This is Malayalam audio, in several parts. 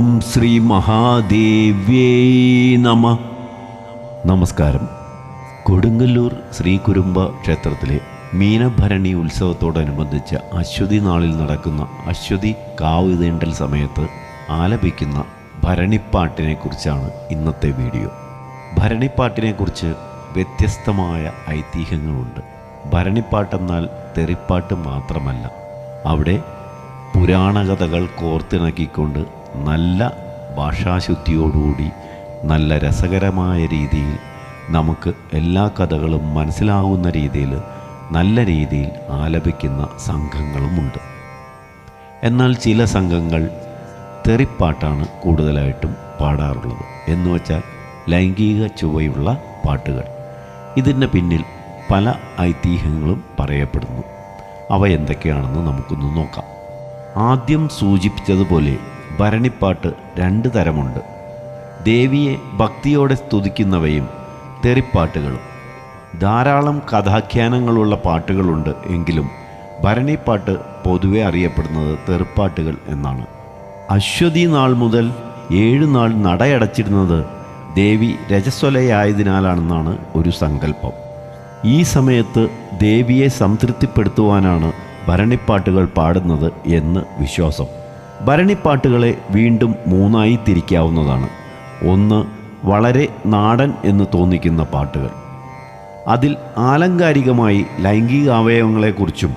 ശ്രീ മഹാദേവ്യേ നമ. നമസ്കാരം. കൊടുങ്ങല്ലൂർ ശ്രീ കുരുമ്പ ക്ഷേത്രത്തിലെ മീനഭരണി ഉത്സവത്തോടനുബന്ധിച്ച് അശ്വതി നാളിൽ നടക്കുന്ന അശ്വതി കാവ് തീണ്ടൽ സമയത്ത് ആലപിക്കുന്ന ഭരണിപ്പാട്ടിനെ കുറിച്ചാണ് ഇന്നത്തെ വീഡിയോ. ഭരണിപ്പാട്ടിനെക്കുറിച്ച് വ്യത്യസ്തമായ ഐതിഹ്യങ്ങളുണ്ട്. ഭരണിപ്പാട്ടെന്നാൽ തെറിപ്പാട്ട് മാത്രമല്ല അവിടെ പുരാണകഥകൾ കോർത്തിണക്കിക്കൊണ്ട് നല്ല ഭാഷാശുദ്ധിയോടുകൂടി നല്ല രസകരമായ രീതിയിൽ നമുക്ക് എല്ലാ കഥകളും മനസ്സിലാകുന്ന രീതിയിൽ നല്ല രീതിയിൽ ആലപിക്കുന്ന സംഘങ്ങളുമുണ്ട്. എന്നാൽ ചില സംഘങ്ങൾ തെറിപ്പാട്ടാണ് കൂടുതലായിട്ടും പാടാറുള്ളത്. എന്ന് വെച്ചാൽ ലൈംഗിക ചുവയുള്ള പാട്ടുകൾ. ഇതിന് പിന്നിൽ പല ഐതിഹ്യങ്ങളും പറയപ്പെടുന്നു. അവ എന്തൊക്കെയാണെന്ന് നമുക്കൊന്ന് നോക്കാം. ആദ്യം സൂചിപ്പിച്ചതുപോലെ ഭരണിപ്പാട്ട് രണ്ട് തരമുണ്ട്. ദേവിയെ ഭക്തിയോടെ സ്തുതിക്കുന്നവയും തെറിപ്പാട്ടുകളും. ധാരാളം കഥാഖ്യാനങ്ങളുള്ള പാട്ടുകളുണ്ട് എങ്കിലും ഭരണിപ്പാട്ട് പൊതുവെ അറിയപ്പെടുന്നത് തെറിപ്പാട്ടുകൾ എന്നാണ്. അശ്വതി നാൾ മുതൽ ഏഴു നാൾ നടയടച്ചിരുന്നത് ദേവി രജസ്വലയായതിനാലാണെന്നാണ് ഒരു സങ്കല്പം. ഈ സമയത്ത് ദേവിയെ സംതൃപ്തിപ്പെടുത്തുവാനാണ് ഭരണിപ്പാട്ടുകൾ പാടുന്നത് എന്ന് വിശ്വാസം. ഭരണിപ്പാട്ടുകളെ വീണ്ടും മൂന്നായി തിരിക്കാവുന്നതാണ്. ഒന്ന് വളരെ നാടൻ എന്ന് തോന്നിക്കുന്ന പാട്ടുകൾ. അതിൽ ആലങ്കാരികമായി ലൈംഗിക അവയവങ്ങളെക്കുറിച്ചും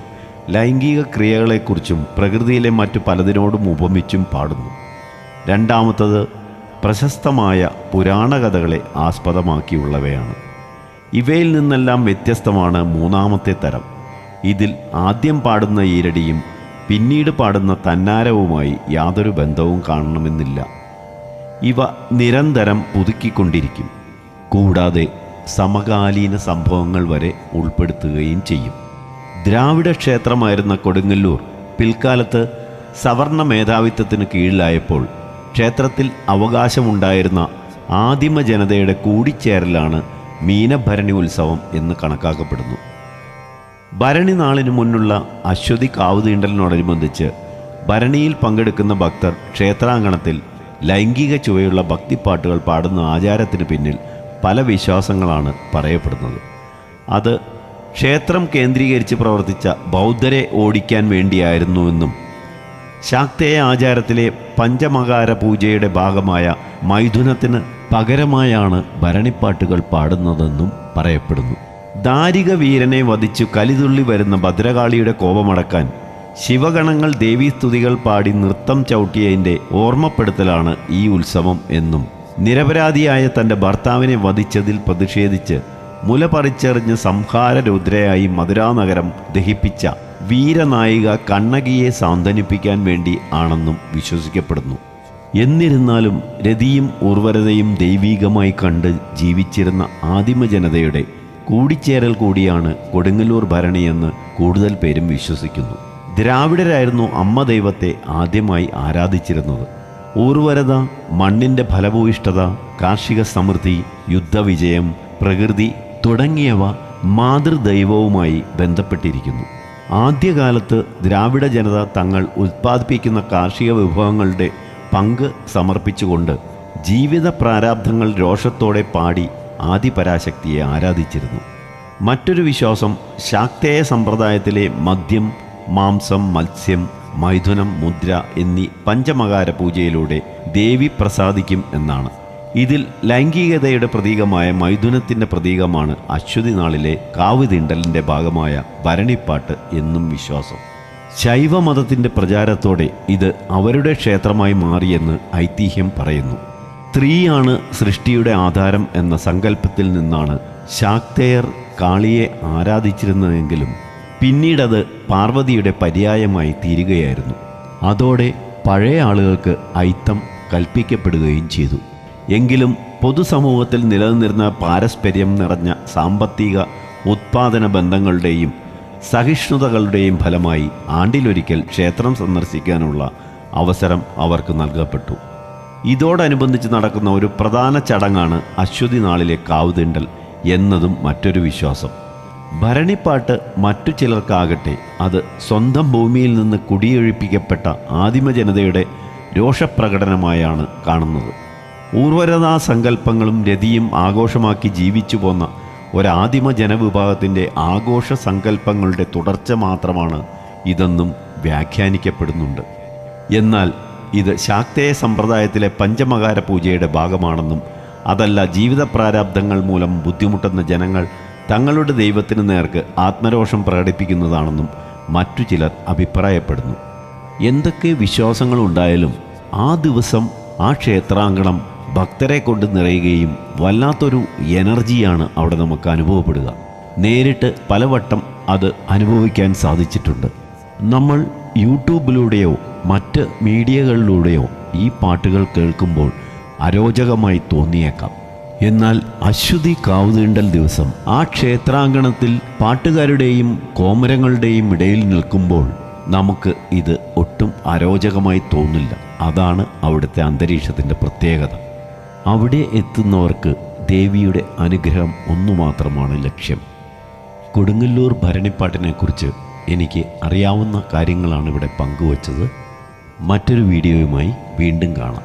ലൈംഗിക ക്രിയകളെക്കുറിച്ചും പ്രകൃതിയിലെ മറ്റു പലതിനോടും ഉപമിച്ചും പാടുന്നു. രണ്ടാമത്തത് പ്രശസ്തമായ പുരാണകഥകളെ ആസ്പദമാക്കിയുള്ളവയാണ്. ഇവയിൽ നിന്നെല്ലാം വ്യത്യസ്തമാണ് മൂന്നാമത്തെ തരം. ഇതിൽ ആദ്യം പാടുന്ന ഈരടിയും പിന്നീട് പാടുന്ന തന്നാരവുമായി യാതൊരു ബന്ധവും കാണണമെന്നില്ല. ഇവ നിരന്തരം പുതുക്കിക്കൊണ്ടിരിക്കും. കൂടാതെ സമകാലീന സംഭവങ്ങൾ വരെ ഉൾപ്പെടുത്തുകയും ചെയ്യും. ദ്രാവിഡ ക്ഷേത്രമായിരുന്ന കൊടുങ്ങല്ലൂർ പിൽക്കാലത്ത് സവർണ മേധാവിത്വത്തിന് കീഴിലായപ്പോൾ ക്ഷേത്രത്തിൽ അവകാശമുണ്ടായിരുന്ന ആദിമ ജനതയുടെ കൂടിച്ചേരലാണ് മീനഭരണി ഉത്സവം എന്ന് കണക്കാക്കപ്പെടുന്നു. ഭരണി നാളിന് മുന്നുള്ള അശ്വതി കാവുതീണ്ടലിനോടനുബന്ധിച്ച് ഭരണിയിൽ പങ്കെടുക്കുന്ന ഭക്തർ ക്ഷേത്രാങ്കണത്തിൽ ലൈംഗിക ചുവയുള്ള ഭക്തിപ്പാട്ടുകൾ പാടുന്ന ആചാരത്തിന് പിന്നിൽ പല വിശ്വാസങ്ങളാണ് പറയപ്പെടുന്നത്. അത് ക്ഷേത്രം കേന്ദ്രീകരിച്ച് പ്രവർത്തിച്ച ബൗദ്ധരെ ഓടിക്കാൻ വേണ്ടിയായിരുന്നുവെന്നും ശാക്തേയ ആചാരത്തിലെ പഞ്ചമകാര പൂജയുടെ ഭാഗമായ മൈഥുനത്തിന് പകരമായാണ് ഭരണിപ്പാട്ടുകൾ പാടുന്നതെന്നും പറയപ്പെടുന്നു. ദാരിക വീരനെ വധിച്ചു കലിതുള്ളി വരുന്ന ഭദ്രകാളിയുടെ കോപമടക്കാൻ ശിവഗണങ്ങൾ ദേവീസ്തുതികൾ പാടി നൃത്തം ചവിട്ടിയതിന്റെ ഓർമ്മപ്പെടുത്തലാണ് ഈ ഉത്സവം എന്നും. നിരപരാധിയായ തന്റെ ഭർത്താവിനെ വധിച്ചതിൽ പ്രതിഷേധിച്ച് മുല പറിച്ചെറിഞ്ഞ് സംഹാര രുദ്രയായി മധുരാനഗരം ദഹിപ്പിച്ച വീരനായിക കണ്ണകിയെ സാന്ത്വനിപ്പിക്കാൻ വേണ്ടി ആണെന്നും വിശ്വസിക്കപ്പെടുന്നു. എന്നിരുന്നാലും രതിയും ഉർവരതയും ദൈവീകമായി കണ്ട് ജീവിച്ചിരുന്ന ആദിമ ജനതയുടെ കൂടിച്ചേരൽ കൂടിയാണ് കൊടുങ്ങല്ലൂർ ഭരണിയെന്ന് കൂടുതൽ പേരും വിശ്വസിക്കുന്നു. ദ്രാവിഡരായിരുന്നു അമ്മ ദൈവത്തെ ആദ്യമായി ആരാധിച്ചിരുന്നത്. ഊർവരത മണ്ണിന്റെ ഫലഭൂയിഷ്ഠത കാർഷിക സമൃദ്ധി യുദ്ധവിജയം പ്രകൃതി തുടങ്ങിയവ മാതൃദൈവവുമായി ബന്ധപ്പെട്ടിരിക്കുന്നു. ആദ്യകാലത്ത് ദ്രാവിഡ ജനത തങ്ങൾ ഉൽപ്പാദിപ്പിക്കുന്ന കാർഷിക വിഭവങ്ങളുടെ പങ്ക് സമർപ്പിച്ചുകൊണ്ട് ജീവിത പ്രാരാബ്ധങ്ങൾ രോഷത്തോടെ പാടി ആദിപരാശക്തിയെ ആരാധിച്ചിരുന്നു. മറ്റൊരു വിശ്വാസം ശാക്തേയ സമ്പ്രദായത്തിലെ മദ്യം മാംസം മത്സ്യം മൈഥുനം മുദ്ര എന്നീ പഞ്ചമകാര പൂജയിലൂടെ ദേവി പ്രസാദിക്കും എന്നാണ്. ഇതിൽ ലൈംഗികതയുടെ പ്രതീകമായ മൈഥുനത്തിന്റെ പ്രതീകമാണ് അശ്വതി നാളിലെ കാവുതീണ്ടലിന്റെ ഭാഗമായ ഭരണിപ്പാട്ട് എന്നും വിശ്വാസം. ശൈവമതത്തിന്റെ പ്രചാരത്തോടെ ഇത് അവരുടെ ക്ഷേത്രമായി മാറിയെന്ന് ഐതിഹ്യം പറയുന്നു. സ്ത്രീയാണ് സൃഷ്ടിയുടെ ആധാരം എന്ന സങ്കല്പത്തിൽ നിന്നാണ് ശാക്തേയർ കാളിയെ ആരാധിച്ചിരുന്നതെങ്കിലും പിന്നീടത് പാർവതിയുടെ പര്യായമായി തീരുകയായിരുന്നു. അതോടെ പഴയ ആളുകൾക്ക് ഐത്തം കൽപ്പിക്കപ്പെടുകയും ചെയ്തു. എങ്കിലും പൊതുസമൂഹത്തിൽ നിലനിന്നിരുന്ന പാരസ്പര്യം നിറഞ്ഞ സാമ്പത്തിക ഉത്പാദന ബന്ധങ്ങളുടെയും സഹിഷ്ണുതകളുടെയും ഫലമായി ആണ്ടിലൊരിക്കൽ ക്ഷേത്രം സന്ദർശിക്കാനുള്ള അവസരം അവർക്ക് നൽകപ്പെട്ടു. ഇതോടനുബന്ധിച്ച് നടക്കുന്ന ഒരു പ്രധാന ചടങ്ങാണ് അശ്വതി നാളിലെ കാവുതീണ്ടൽ എന്നതും മറ്റൊരു വിശ്വാസം. ഭരണിപ്പാട്ട് മറ്റു ചിലർക്കാകട്ടെ അത് സ്വന്തം ഭൂമിയിൽ നിന്ന് കുടിയൊഴിപ്പിക്കപ്പെട്ട ആദിമ ജനതയുടെ രോഷപ്രകടനമായാണ് കാണുന്നത്. ഊർവരതാ സങ്കല്പങ്ങളും രതിയും ആഘോഷമാക്കി ജീവിച്ചു പോന്ന ഒരാദിമ ജനവിഭാഗത്തിന്റെ ആഘോഷ സങ്കല്പങ്ങളുടെ തുടർച്ച മാത്രമാണ് ഇതെന്നും വ്യാഖ്യാനിക്കപ്പെടുന്നുണ്ട്. എന്നാൽ ഇത് ശാക്തേയ സമ്പ്രദായത്തിലെ പഞ്ചമകാര പൂജയുടെ ഭാഗമാണെന്നും അതല്ല ജീവിത പ്രാരാബ്ദങ്ങൾ മൂലം ബുദ്ധിമുട്ടുന്ന ജനങ്ങൾ തങ്ങളുടെ ദൈവത്തിന് നേർക്ക് ആത്മരോഷം പ്രകടിപ്പിക്കുന്നതാണെന്നും മറ്റു ചിലർ അഭിപ്രായപ്പെടുന്നു. എന്തൊക്കെ വിശ്വാസങ്ങളുണ്ടായാലും ആ ദിവസം ആ ക്ഷേത്രാങ്കണം ഭക്തരെ കൊണ്ട് നിറയുകയും വല്ലാത്തൊരു എനർജിയാണ് അവിടെ നമുക്ക് അനുഭവപ്പെടുക. നേരിട്ട് പലവട്ടം അത് അനുഭവിക്കാൻ സാധിച്ചിട്ടുണ്ട്. നമ്മൾ യൂട്യൂബിലൂടെയോ മറ്റ് മീഡിയകളിലൂടെയോ ഈ പാട്ടുകൾ കേൾക്കുമ്പോൾ അരോചകമായി തോന്നിയേക്കാം. എന്നാൽ അശ്വതി കാവുതീണ്ടൽ ദിവസം ആ ക്ഷേത്രാങ്കണത്തിൽ പാട്ടുകാരുടെയും കോമരങ്ങളുടെയും ഇടയിൽ നിൽക്കുമ്പോൾ നമുക്ക് ഇത് ഒട്ടും അരോചകമായി തോന്നില്ല. അതാണ് അവിടുത്തെ അന്തരീക്ഷത്തിന്റെ പ്രത്യേകത. അവിടെ എത്തുന്നവർക്ക് ദേവിയുടെ അനുഗ്രഹം ഒന്നു മാത്രമാണ് ലക്ഷ്യം. കൊടുങ്ങല്ലൂർ ഭരണിപ്പാട്ടിനെക്കുറിച്ച് എനിക്ക് അറിയാവുന്ന കാര്യങ്ങളാണ് ഇവിടെ പങ്കുവച്ചത്. മറ്റൊരു വീഡിയോയുമായി വീണ്ടും കാണാം.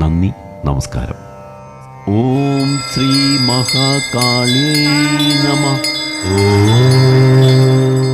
നന്ദി നമസ്കാരം. ഓം ശ്രീ മഹാകാളി നമ. ഓം.